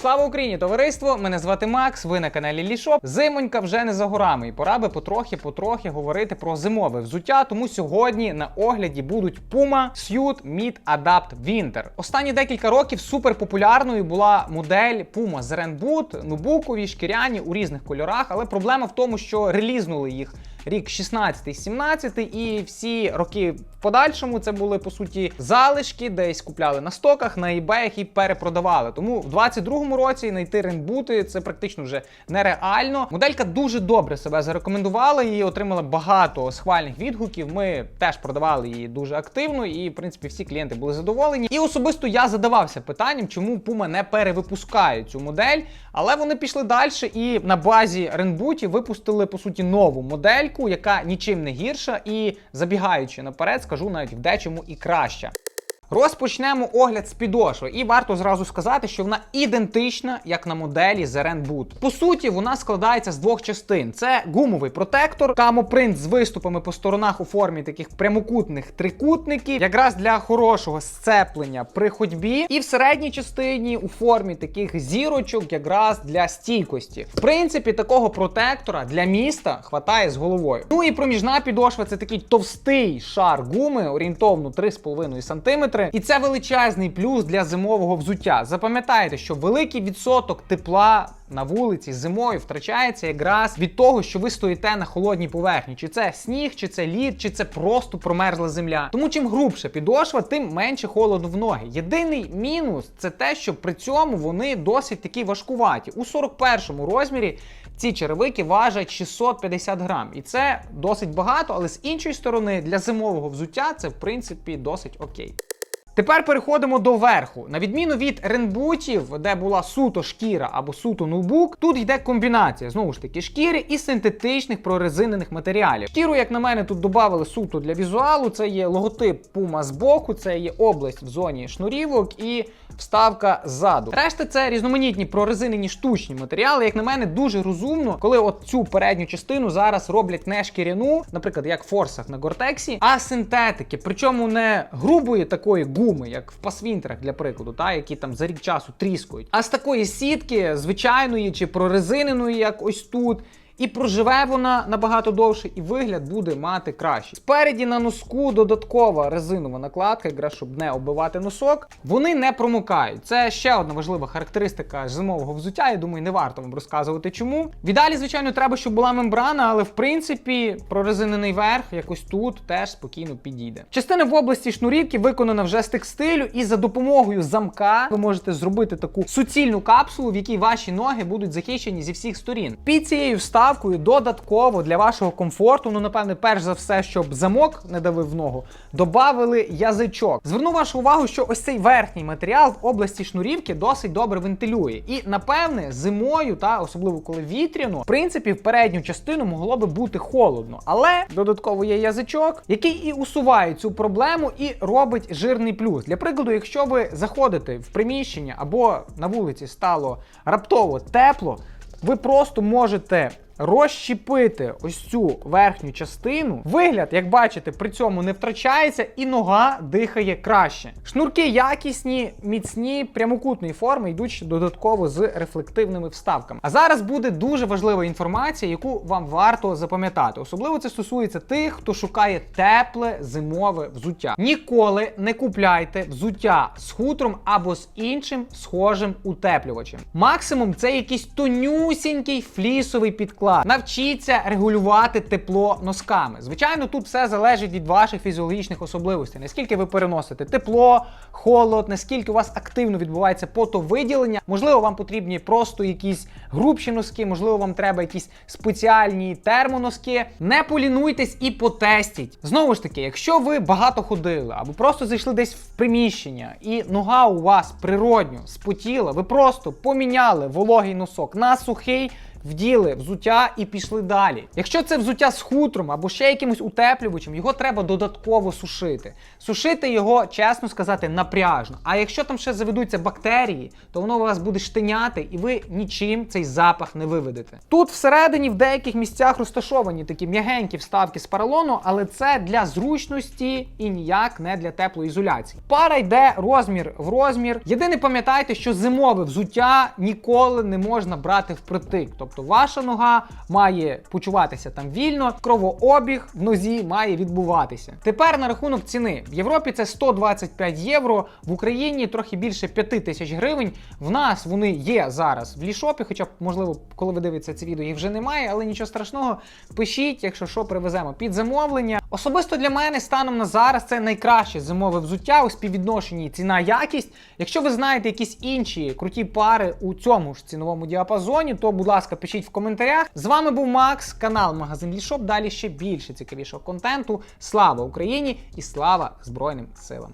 Слава Україні, товариство! Мене звати Макс. Ви на каналі Лішоп. Зимонька вже не за горами, і пора би потрохи-потрохи говорити про зимове взуття. Тому сьогодні на огляді будуть Puma Suit Mid Adapt Winter. Останні декілька років суперпопулярною була модель Puma Zeren Boot, нубукові, шкіряні у різних кольорах. Але проблема в тому, що релізнули їх рік 16-17, і всі роки в подальшому це були по суті залишки, десь купляли на стоках, на eBay і перепродавали. Тому в 22-му році знайти ренбути це практично вже нереально. Моделька дуже добре себе зарекомендувала і отримала багато схвальних відгуків. Ми теж продавали її дуже активно, і в принципі всі клієнти були задоволені. І особисто я задавався питанням, чому Puma не перевипускає цю модель, але вони пішли далі і на базі ренбутів випустили по суті нову модельку, яка нічим не гірша, і забігаючи наперед, скажу навіть в дечому і краща. Розпочнемо огляд з підошви, і варто зразу сказати, що вона ідентична, як на моделі Zeren Boot. По суті, вона складається з двох частин: це гумовий протектор, камопринт з виступами по сторонах у формі таких прямокутних трикутників, якраз для хорошого сцеплення при ходьбі, і в середній частині у формі таких зірочок, якраз для стійкості. В принципі, такого протектора для міста хватає з головою. Ну і проміжна підошва це такий товстий шар гуми, орієнтовно 3,5 см. І це величезний плюс для зимового взуття. Запам'ятайте, що великий відсоток тепла на вулиці зимою втрачається якраз від того, що ви стоїте на холодній поверхні. Чи це сніг, чи це лід, чи це просто промерзла земля. Тому чим грубша підошва, тим менше холоду в ноги. Єдиний мінус це те, що при цьому вони досить такі важкуваті. У 41 розмірі ці черевики важать 650 грам. І це досить багато, але з іншої сторони, для зимового взуття це в принципі досить окей. Тепер переходимо до верху. На відміну від ренбутів, де була суто шкіра або суто ноутбук, тут йде комбінація знову ж таки шкіри і синтетичних прорезинених матеріалів. Шкіру, як на мене, тут додали суто для візуалу. Це є логотип Puma з боку, це є область в зоні шнурівок і вставка ззаду. Решта це різноманітні прорезинені штучні матеріали. Як на мене, дуже розумно, коли от цю передню частину зараз роблять не шкіряну, наприклад, як в форсах на гортексі, а синтетики. Причому не грубої такої гуми, як в пасвінтерах, для прикладу, та які там за рік часу тріскують, а з такої сітки, звичайної чи прорезиненої, як ось тут. І проживе вона набагато довше, і вигляд буде мати краще. Спереді на носку додаткова резинова накладка, якраз щоб не оббивати носок. Вони не промокають. Це ще одна важлива характеристика зимового взуття. Я думаю, не варто вам розказувати чому. В ідеалі, звичайно, треба, щоб була мембрана, але в принципі прорезинений верх якось тут теж спокійно підійде. Частина в області шнурівки виконана вже з текстилю, і за допомогою замка ви можете зробити таку суцільну капсулу, в якій ваші ноги будуть захищені зі всіх сторін. Під цією вставкою додатково для вашого комфорту, ну напевне, перш за все, щоб замок не давив ногу, додали язичок. Зверну вашу увагу, що ось цей верхній матеріал в області шнурівки досить добре вентилює. І напевне, зимою, та особливо коли вітряно, в принципі, в передню частину могло би бути холодно. Але додатково є язичок, який і усуває цю проблему і робить жирний плюс. Для прикладу, якщо ви заходите в приміщення або на вулиці стало раптово тепло, ви просто можете розщепити ось цю верхню частину. Вигляд, як бачите, при цьому не втрачається і нога дихає краще. Шнурки якісні, міцні, прямокутної форми, йдуть додатково з рефлективними вставками. А зараз буде дуже важлива інформація, яку вам варто запам'ятати. Особливо це стосується тих, хто шукає тепле зимове взуття. Ніколи не купляйте взуття з хутром або з іншим схожим утеплювачем. Максимум це якийсь тонюсінький флісовий підклад. Навчіться регулювати тепло носками. Звичайно, тут все залежить від ваших фізіологічних особливостей. Наскільки ви переносите тепло, холод, наскільки у вас активно відбувається потовиділення. Можливо, вам потрібні просто якісь грубші носки, можливо, вам треба якісь спеціальні термоноски. Не полінуйтесь і потестіть. Знову ж таки, якщо ви багато ходили або просто зайшли десь в приміщення, і нога у вас природньо спотіла, ви просто поміняли вологий носок на сухий. Вділи взуття і пішли далі. Якщо це взуття з хутром або ще якимось утеплювачем, його треба додатково сушити. Сушити його, чесно сказати, напряжно. А якщо там ще заведуться бактерії, то воно у вас буде штиняти, і ви нічим цей запах не виведете. Тут всередині в деяких місцях розташовані такі м'ягенькі вставки з поролону, але це для зручності і ніяк не для теплоізоляції. Пара йде розмір в розмір. Єдине пам'ятайте, що зимове взуття ніколи не можна брати впритик. Тобто ваша нога має почуватися там вільно, кровообіг в нозі має відбуватися. Тепер на рахунок ціни. В Європі це 125 євро, в Україні трохи більше 5 тисяч гривень. В нас вони є зараз в лішопі, хоча б, можливо, коли ви дивитеся це відео, їх вже немає, але нічого страшного. Пишіть, якщо що, привеземо під замовлення. Особисто для мене станом на зараз це найкраще зимове взуття у співвідношенні ціна-якість. Якщо ви знаєте якісь інші круті пари у цьому ж ціновому діапазоні, то, будь ласка, пишіть в коментарях. З вами був Макс, канал Магазин Лішоп. Далі ще більше цікавішого контенту. Слава Україні і слава Збройним силам!